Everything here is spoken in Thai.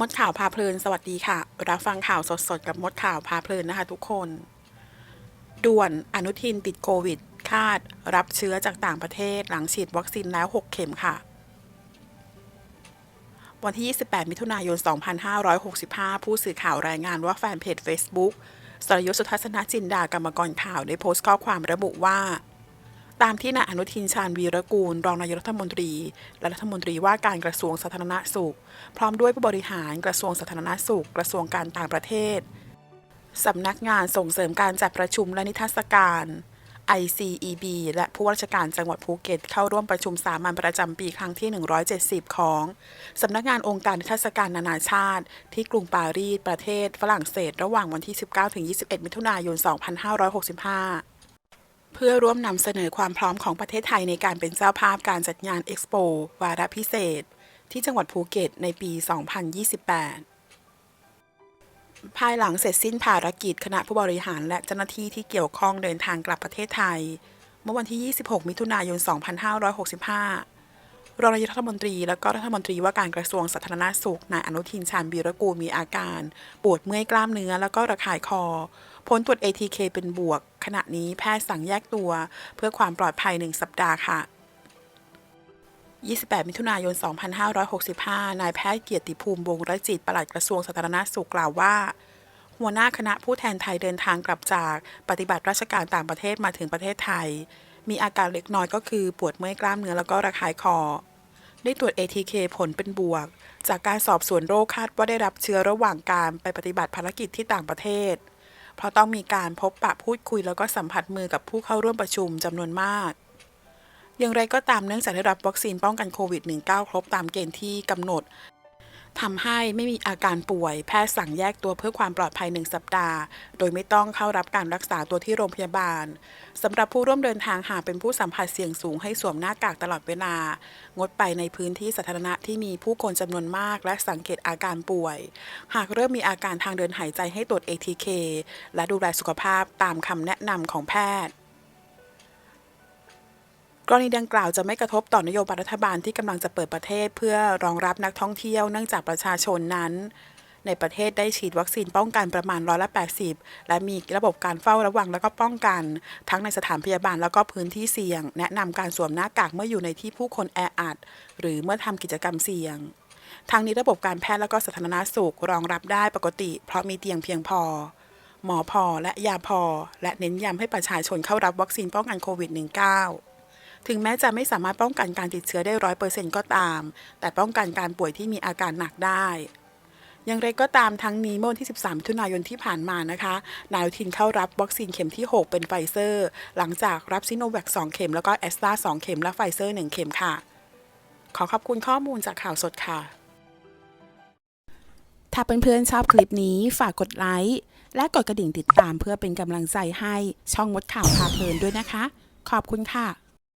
มดข่าวพาเพลินสวัสดีค่ะ รับฟังข่าวสดๆ กับมดข่าวพาเพลินนะคะทุกคน ด่วนอนุทินติดโควิด คาดรับเชื้อจากต่างประเทศหลังฉีดวัคซีนแล้ว 6 เข็มค่ะ วันที่ 28 มิถุนายน 2565 ผู้สื่อข่าวรายงานว่าแฟนเพจ Facebook สรยุทธสุทัศนจินดากรรมกรข่าวได้โพสต์ข้อความระบุว่า ตามที่นายอนุทินชาญวีรกูล รองนายกรัฐมนตรี และรัฐมนตรีว่าการกระทรวงสาธารณสุข พร้อมด้วยผู้บริหารกระทรวงสาธารณสุข กระทรวงการต่างประเทศสำนักงานส่งเสริมการจัดประชุมและนิทรรศการ ICEB และผู้ว่าราชการจังหวัดภูเก็ต เข้าร่วมประชุมสามัญประจำปีครั้งที่ 170 ของสำนักงานองค์การนิทรรศการนานาชาติ ที่กรุงปารีสประเทศฝรั่งเศส ระหว่างวันที่ 19-21 มิถุนายน 2565 เพื่อร่วมนำเสนอความพร้อมของประเทศไทยในการเป็นเจ้าภาพการจัดงานเอ็กซ์โปวาระพิเศษ ที่จังหวัดภูเก็ตในปี 2028 ภายหลังเสร็จสิ้นภารกิจคณะผู้บริหารและเจ้าหน้าที่ที่เกี่ยวข้องเดินทางกลับประเทศไทย เมื่อวันที่ 26 มิถุนายน 2565 รองนายกรัฐมนตรีและก็รัฐมนตรีว่าการกระทรวงสาธารณสุขนายอนุทินชาญวีรกูลมีอาการ ปวดเมื่อยกล้ามเนื้อ แล้วก็ระคายคอ ผลตรวจ ATK เป็นบวก ขณะนี้แพทย์สั่งแยกตัว เพื่อความปลอดภัย 1 สัปดาห์ค่ะ 28 มิถุนายน 2565 นายแพทย์เกียรติภูมิวงรจิตปลัดกระทรวงสาธารณสุขกล่าวว่าหัวหน้าคณะผู้แทนไทยเดินทางกลับจากปฏิบัติราชการต่างประเทศมาถึงประเทศไทย มีอาการเล็กน้อยก็คือปวดเมื่อยกล้ามเนื้อแล้วก็ระคายคอ ได้ตรวจ ATK ผลเป็นบวก จากการสอบสวนโรคคาดว่าได้รับเชื้อระหว่างการไปปฏิบัติภารกิจที่ต่างประเทศ เพราะต้องมีการพบปะพูดคุยแล้วก็สัมผัสมือกับผู้เข้าร่วมประชุมจำนวนมาก อย่างไรก็ตามเนื่องจากได้รับวัคซีนป้องกันโควิด -19 ครบตามเกณฑ์ที่กำหนด ทำให้ไม่มีอาการป่วย แพทย์สั่งแยกตัวเพื่อความปลอดภัย 1 สัปดาห์ โดยไม่ต้องเข้ารับการรักษาตัวที่โรงพยาบาลสำหรับผู้ร่วมเดินทางหากเป็นผู้สัมผัสเสี่ยงสูงให้สวมหน้ากากตลอดเวลา งดไปในพื้นที่สาธารณะที่มีผู้คนจำนวนมาก และสังเกตอาการป่วย หากเริ่มมีอาการทางเดินหายใจให้ตรวจ ATK และดูแลสุขภาพตามคำแนะนำของแพทย์ กรณีดังกล่าวจะไม่กระทบต่อนโยบายรัฐบาลที่กำลังจะเปิดประเทศ เพื่อรองรับนักท่องเที่ยวเนื่องจากประชาชนนั้น ในประเทศได้ฉีดวัคซีนป้องกันประมาณร้อยละ80 และมีระบบการเฝ้าระวังแล้วก็ป้องกัน ทั้งในสถานพยาบาลแล้วก็พื้นที่เสี่ยง แนะนำการสวมหน้ากากเมื่ออยู่ในที่ผู้คนแออัดหรือเมื่อทำกิจกรรมเสี่ยงทางนี้ระบบการแพทย์และก็สาธารณสุขรองรับได้ปกติ เพราะมีเตียงเพียงพอ หมอพอและยาพอ และเน้นย้ำให้ประชาชนเข้ารับวัคซีนป้องกันโควิด -19 ถึงแม้จะไม่สามารถป้องกันการติดเชื้อได้ร้อยเปอร์เซ็นต์ก็ตาม แต่ป้องกันการป่วยที่มีอาการหนักได้อย่างไรก็ตามทั้งนี้เมื่อวันที่ 13มิถุนายนที่ผ่านมานะคะ นายอนุทินเข้ารับวัคซีนเข็มที่ 6 เป็นไฟเซอร์ หลังจากรับซิโนแวค2เข็ม แล้วก็แอสตรา2เข็ม และไฟเซอร์ 1 เข็มค่ะ ขอขอบคุณข้อมูลจากข่าวสดค่ะ ถ้าเพื่อนๆชอบคลิปนี้ฝากกดไลค์และกดกระดิ่งติดตามเพื่อเป็นกำลังใจให้ช่องมดข่าวพาเพลินด้วยนะคะ ขอบคุณค่ะ